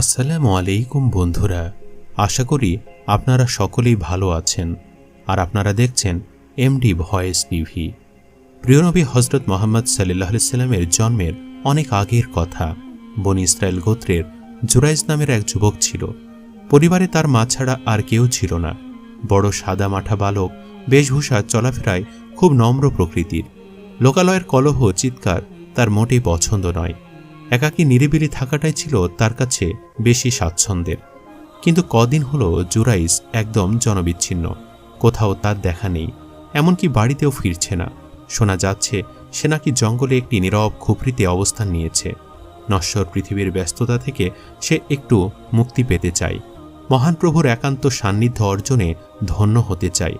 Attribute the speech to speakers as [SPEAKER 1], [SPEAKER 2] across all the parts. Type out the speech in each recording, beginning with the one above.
[SPEAKER 1] আসসালামু আলাইকুম বন্ধুরা, আশা করি আপনারা সকলেই ভালো আছেন আর আপনারা দেখছেন এমডি ভয়েস টিভি। প্রিয়নবী হজরত মোহাম্মদ সাল্লাহ সাল্লামের জন্মের অনেক আগের কথা। বনি ইসরায়েল গোত্রের জুরাইজ নামের এক যুবক ছিল। পরিবারে তার মা ছাড়া আর কেউ ছিল না। বড় সাদা মাঠা বালক, বেশভূষা চলাফেরায় খুব নম্র প্রকৃতির। লোকালয়ের কলহ চিৎকার তার মোটেই পছন্দ নয়। একাকী নিরিবিলি থাকাটাই ছিল তার কাছে বেশি স্বাচ্ছন্দ্যের। কিন্তু কদিন হলো জুরাইস একদম জনবিচ্ছিন্ন। কোথাও তার দেখা নেই, এমনকি বাড়িতেও ফিরছে না। শোনা যাচ্ছে সে নাকি জঙ্গলে একটি নীরব খুপড়িতে অবস্থান নিয়েছে। নশ্বর পৃথিবীর ব্যস্ততা থেকে সে একটু মুক্তি পেতে চায়। মহান প্রভুর একান্ত সান্নিধ্য অর্জনে ধন্য হতে চায়।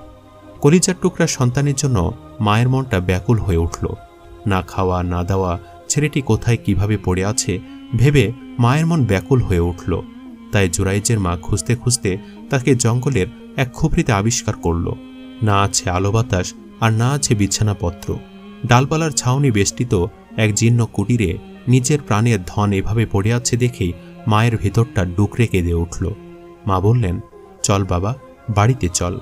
[SPEAKER 1] কলিজার টুকরা সন্তানের জন্য মায়ের মনটা ব্যাকুল হয়ে উঠল। না খাওয়া, না দেওয়া ছেলেটি কোথায় কীভাবে পড়ে আছে ভেবে মায়ের মন ব্যাকুল হয়ে উঠল। তাই জুরাইজের মা খুঁজতে খুঁজতে তাকে জঙ্গলের এক খুপড়িতে আবিষ্কার করল। না আছে আলো বাতাস আর না আছে বিছানাপত্র। ডালপালার ছাউনি বেষ্টিত এক জীর্ণ কুটিরে নিজের প্রাণের ধন এভাবে পড়ে আছে দেখেই মায়ের ভেতরটা ডুকরে কেঁদে উঠল। মা বললেন, চল বাবা, বাড়িতে চল।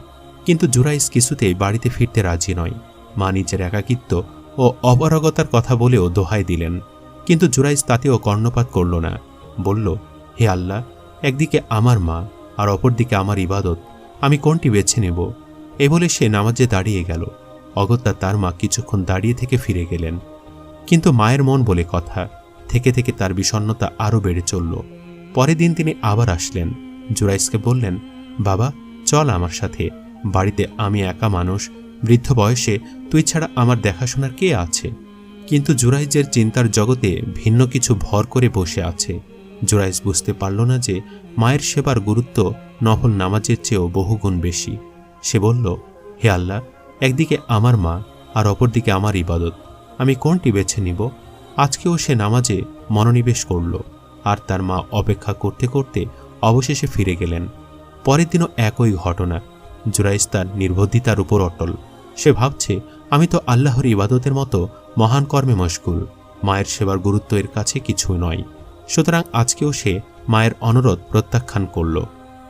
[SPEAKER 1] কিন্তু জুরাইস কিছুতেই বাড়িতে ফিরতে রাজি নয়। মা নিজের একাকিত্ব ও অপারগতার কথা বলেও দোহাই দিলেন। কিন্তু জুরাইজ তাতেও কর্ণপাত করল না। বলল, হে আল্লাহ, একদিকে আমার মা আর অপরদিকে আমার ইবাদত, আমি কোনটি বেছে নেব? এ বলে সে নামাজে দাঁড়িয়ে গেল। অগত্যা তার মা কিছুক্ষণ দাঁড়িয়ে থেকে ফিরে গেলেন। কিন্তু মায়ের মন বলে কথা, থেকে থেকে তার বিষণ্ণতা আরও বেড়ে চলল। পরের দিন তিনি আবার আসলেন। জুরাইসকে বললেন, বাবা, চল আমার সাথে। বাড়িতে আমি একা মানুষ বৃদ্ধ বয়সে তুই ছাড়া আমার দেখাশোনার কে আছে? কিন্তু জুরাইজের চিন্তার জগতে ভিন্ন কিছু ভর করে বসে আছে। জুরাইজ বুঝতে পারল না যে মায়ের সেবার গুরুত্ব নফল নামাজের চেয়েও বহুগুণ বেশি। সে বলল, হে আল্লাহ, একদিকে আমার মা আর অপরদিকে আমার ইবাদত। আমি কোনটি বেছে নিব? আজকেও সে নামাজে মনোনিবেশ করল, আর তার মা অপেক্ষা করতে করতে অবশেষে ফিরে গেলেন। পরের দিনও একই ঘটনা। জুরাইজ তার নির্বুদ্ধিতার উপর অটল। সে ভাবছে, আমি তো আল্লাহর ইবাদতের মতো মহান কর্মে মশগুল। মায়ের সেবার গুরুত্ব এর কাছে কিছু নয়। সুতরাং আজকেও সে মায়ের অনুরোধ প্রত্যাখ্যান করল।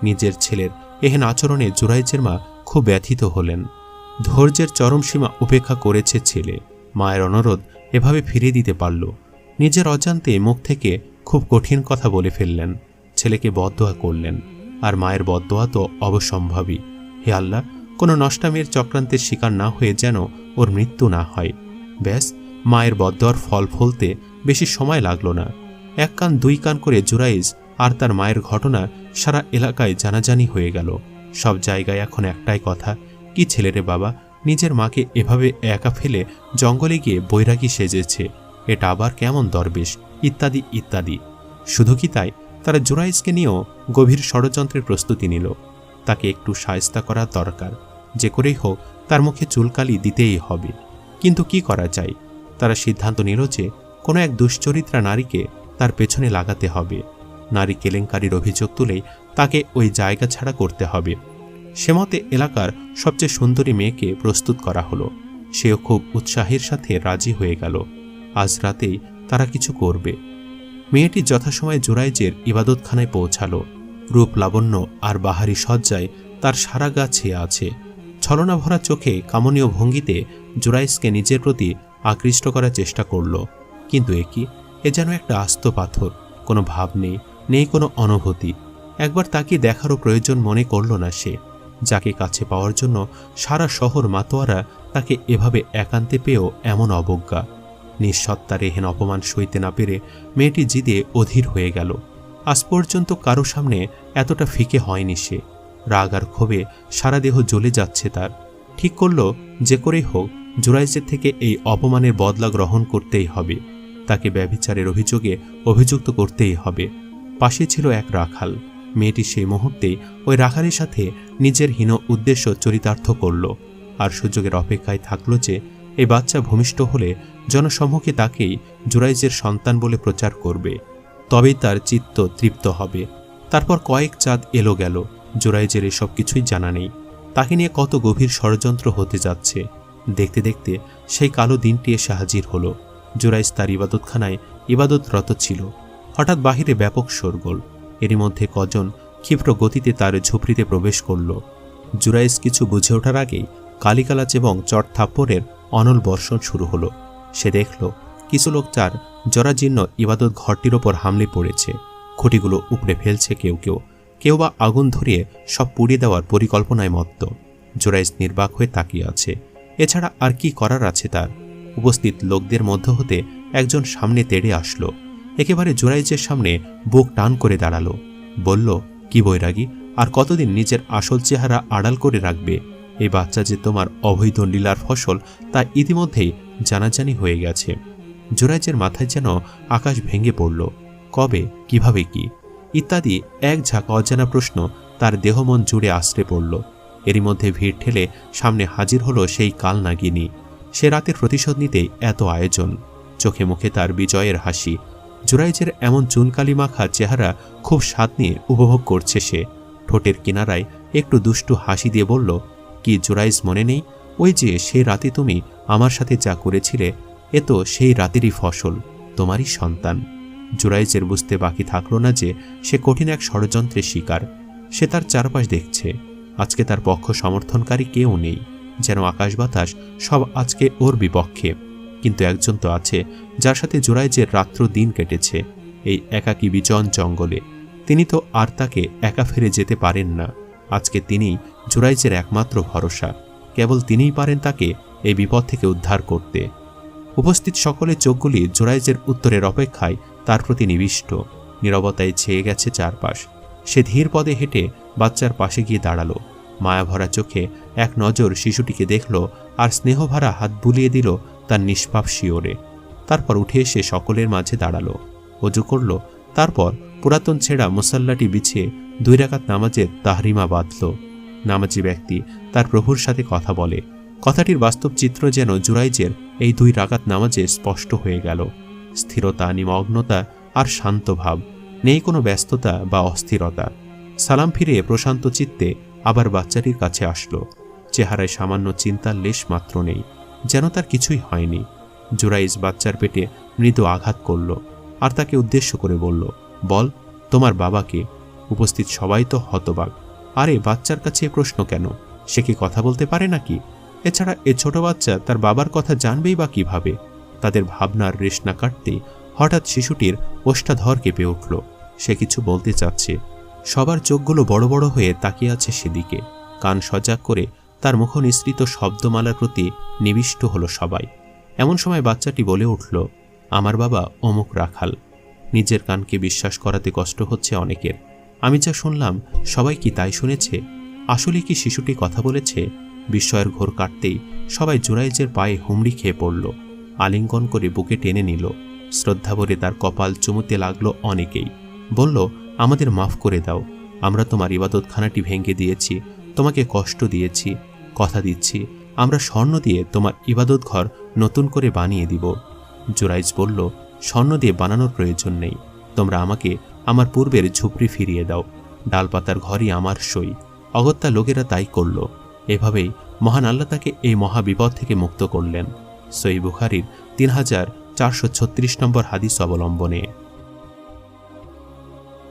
[SPEAKER 1] নিজের ছেলের এহেন আচরণে জুরাইজের মা খুব ব্যথিত হলেন। ধৈর্যের চরম সীমা উপেক্ষা করেছে ছেলে। মায়ের অনুরোধ এভাবে ফিরিয়ে দিতে পারল। নিজের অজান্তে মুখ থেকে খুব কঠিন কথা বলে ফেললেন। ছেলেকে বদোয়া করলেন। আর মায়ের বদোয়া তো অবসম্ভাবী। হে আল্লাহ কোনো নষ্টামের চক্রান্তের শিকার না হয়ে যেন ওর মৃত্যু না হয়। ব্যাস, মায়ের বদোয়ার ফল ফলতে বেশি সময় লাগল না। এক কান দুই কান করে জুরাইজ আর তার মায়ের ঘটনা সারা এলাকায় জানাজানি হয়ে গেল। সব জায়গায় এখন একটাই কথা, কি ছেলেরে বাবা, নিজের মাকে এভাবে একা ফেলে জঙ্গলে গিয়ে বৈরাগী সেজেছে, এটা আবার কেমন দরবেশ? ইত্যাদি ইত্যাদি। শুধু কি তাই, তারা জুরাইজকে নিয়েও গভীর ষড়যন্ত্রের প্রস্তুতি নিল। তাকে একটু সায়স্তা করা দরকার। যে করেই হোক, তার মুখে চুলকালি দিতেই হবে। কিন্তু কি করা যায়? তারা সিদ্ধান্ত নিল যে কোনো এক দুশ্চরিত্রা নারীকে তার পেছনে লাগাতে হবে। নারী কেলেঙ্কারির অভিযোগ তুলেই তাকে ওই জায়গা ছাড়া করতে হবে। সেমতে এলাকার সবচেয়ে সুন্দরী মেয়েকে প্রস্তুত করা হলো। সেও খুব উৎসাহের সাথে রাজি হয়ে গেল। আজ রাতেই তারা কিছু করবে। মেয়েটি যথাসময়ে জোরাইজের ইবাদতখানায় পৌঁছালো। রূপ লাবণ্য আর বাহারি সজ্জায় তার সারা গা ছেয়ে আছে। ছলনা ভরা চোখে কামনীয় ভঙ্গিতে জুরাইসকে নিজের প্রতি আকৃষ্ট করার চেষ্টা করল। কিন্তু এ কি? এ যেন একটা আস্ত পাথর। কোনো ভাব নেই নেই কোনো অনুভূতি। একবার তাকে দেখারও প্রয়োজন মনে করল না সে। যাকে কাছে পাওয়ার জন্য সারা শহর মাতোয়ারা তাকে এভাবে একান্তে পেয়েও এমন অবজ্ঞা। নিঃসত্তার এহেন অপমান সইতে না পেরে মেয়েটি জিদে অধীর হয়ে গেল। আজ পর্যন্ত কারও সামনে এতটা ফিকে হয়নি সে। রাগ আর ক্ষোভে সারা দেহ জ্বলে যাচ্ছে তার। ঠিক করল যে করেই হোক, জুরাইজের থেকে এই অপমানের বদলা গ্রহণ করতেই হবে। তাকে ব্যভিচারের অভিযোগে অভিযুক্ত করতেই হবে। পাশে ছিল এক রাখাল। মেয়েটি সেই মুহূর্তেই ওই রাখালের সাথে নিজের হীন উদ্দেশ্য চরিতার্থ করল আর সুযোগের অপেক্ষায় থাকল যে এই বাচ্চা ভূমিষ্ঠ হলে জনসম্মুখে তাকেই জুরাইজের সন্তান বলে প্রচার করবে। তবেই তার চিত্ত তৃপ্ত হবে। তারপর কয়েক চাঁদ এলো গেল। জোরাইজের এসব কিছুই জানা নেই। তাকে নিয়ে কত গভীর ষড়যন্ত্র হতে যাচ্ছে। দেখতে দেখতে সেই কালো দিনটি এসে হাজির হলো। জোরাইজ তার ইবাদতখানায় ইবাদতরত ছিল। হঠাৎ বাহিরে ব্যাপক শোরগোল। এরই মধ্যে কজন ক্ষিপ্র গতিতে তার ঝুপড়িতে প্রবেশ করল। জুরাইস কিছু বুঝে ওঠার আগেই কালিকালাচ এবং চট থাপ্পড়ের অনল বর্ষণ শুরু হলো। সে দেখল, কিছু লোক তার জরাজীর্ণ ইবাদত ঘরটির ওপর হামলে পড়েছে। খুঁটিগুলো উপড়ে ফেলছে কেউ কেউ। কেউ বা আগুন ধরিয়ে সব পুড়িয়ে দেওয়ার পরিকল্পনায় মত্ত। জোরাইজ নির্বাক হয়ে তাকিয়ে আছে। এছাড়া আর কি করার আছে তার? উপস্থিত লোকদের মধ্য হতে একজন সামনে তেড়ে আসলো। একেবারে জোরাইজের সামনে বুক টান করে দাঁড়াল। বলল, কি বৈরাগী, আর কতদিন নিজের আসল চেহারা আড়াল করে রাখবে? এই বাচ্চা যে তোমার অবৈধ লীলার ফসল তা ইতিমধ্যেই জানাজানি হয়ে গেছে। জোরাইজের মাথায় যেন আকাশ ভেঙে পড়ল। কবে? কীভাবে কি? ইত্যাদি এক ঝাঁক অজানা প্রশ্ন তার দেহমন জুড়ে আশ্রে পড়ল। এরই মধ্যে ভিড় ঠেলে সামনে হাজির হলো সেই কাল নাগিনী। সে রাতের প্রতিশোধ নিতেই এত আয়োজন। চোখে মুখে তার বিজয়ের হাসি। জুরাইজের এমন চুনকালি মাখা চেহারা খুব স্বাদ নিয়ে উপভোগ করছে সে। ঠোঁটের কিনারায় একটু দুষ্টু হাসি দিয়ে বলল, কি জুরাইজ মনে নেই? ওই যে সে রাতে তুমি আমার সাথে যা করেছিলে এ তো সেই রাতেরই ফসল, তোমারই সন্তান। জুরাইজের বুঝতে বাকি থাকল না যে সে কঠিন এক ষড়যন্ত্রের শিকার। সে তার চারপাশ দেখছে। আজকে তার পক্ষ সমর্থনকারী কেউ নেই। যেন আকাশ বাতাস সব আজকে ওর বিপক্ষে। কিন্তু একজন তো আছে যার সাথে জোড়াইজের রাত্র দিন কেটেছে, এই একাকী বিজন জঙ্গলে। তিনি তো আর তাকে একা ফিরে যেতে পারেন না। আজকে তিনি জোড়াইজের একমাত্র ভরসা। কেবল তিনিই পারেন তাকে এই বিপদ থেকে উদ্ধার করতে। উপস্থিত সকলের চোখগুলি জোরাইজের উত্তরের অপেক্ষায় তার প্রতি নিবিষ্ট। নীরবতায় ছেয়ে গেছে চারপাশ। সে ধীর পদে হেঁটে বাচ্চার পাশে গিয়ে দাঁড়াল। মায়াভরা চোখে এক নজর শিশুটিকে দেখল আর স্নেহভরা হাত বুলিয়ে দিল তার নিষ্পাপ শিওরে। তারপর উঠে এসে সকলের মাঝে দাঁড়াল। অজু করল, তারপর পুরাতন ছেঁড়া মুসাল্লাটি বিছিয়ে দুই রাকাত নামাজের তাহরিমা বাঁধল। নামাজি ব্যক্তি তার প্রভুর সাথে কথা বলে। কথাটির বাস্তব চিত্র যেন জুরাইজের এই দুই রাকাত নামাজে স্পষ্ট হয়ে গেল। স্থিরতা, নিমগ্নতা আর শান্ত ভাব, নেই কোনো ব্যস্ততা বা অস্থিরতা। সালাম ফিরে প্রশান্ত চিত্তে আবার বাচ্চাটির কাছে আসলো। চেহারায় সামান্য চিন্তার লেশ মাত্র নেই, যেন তার কিছুই হয়নি। জুরাইজ বাচ্চার পেটে মৃদু আঘাত করল আর তাকে উদ্দেশ্য করে বলল, বল, তোমার বাবাকে উপস্থিত সবাই তো হতবাক। আরে, বাচ্চার কাছে প্রশ্ন কেন? সে কি কথা বলতে পারে নাকি? এছাড়া এ ছোট বাচ্চা তার বাবার কথা জানবেই বা কীভাবে? তাদের ভাবনার রেশ না হঠাৎ শিশুটির ওষ্ঠাধর কেঁপে উঠল। সে কিছু বলতে চাচ্ছে। সবার চোখগুলো বড় বড় হয়ে তাকিয়ে আছে সেদিকে। কান সজাগ করে তার মুখ নিঃসৃত শব্দমালার প্রতি নিবিষ্ট হলো সবাই। এমন সময় বাচ্চাটি বলে উঠল, আমার বাবা অমুক রাখাল। নিজের কানকে বিশ্বাস করাতে কষ্ট হচ্ছে অনেকের। আমি যা শুনলাম, সবাই কি তাই শুনেছে? আসলে কি শিশুটি কথা বলেছে? বিস্ময়ের ঘোর কাটতেই সবাই জোরাইজের পায়ে হুমড়ি খেয়ে পড়ল। আলিঙ্গন করে বুকে টেনে নিল। শ্রদ্ধা ভরে তার কপাল চুমুতে লাগল অনেকেই। বলল, আমাদের মাফ করে দাও। আমরা তোমার ইবাদতখানাটি ভেঙে দিয়েছি। তোমাকে কষ্ট দিয়েছি। কথা দিচ্ছি। আমরা স্বর্ণ দিয়ে তোমার ইবাদত ঘর নতুন করে বানিয়ে দিব। জোরাইজ বলল, স্বর্ণ দিয়ে বানানোর প্রয়োজন নেই। তোমরা আমাকে আমার পূর্বের ঝুপড়ি ফিরিয়ে দাও। ডালপাতার ঘরই আমার সই। অগত্যা লোকেরা তাই করল। এভাবেই মহান আল্লাহ তাকে এই মহাবিপদ থেকে মুক্ত করলেন। সই বুখারির তিন হাজার চারশো ছত্রিশ নম্বর হাদিস অবলম্বনে।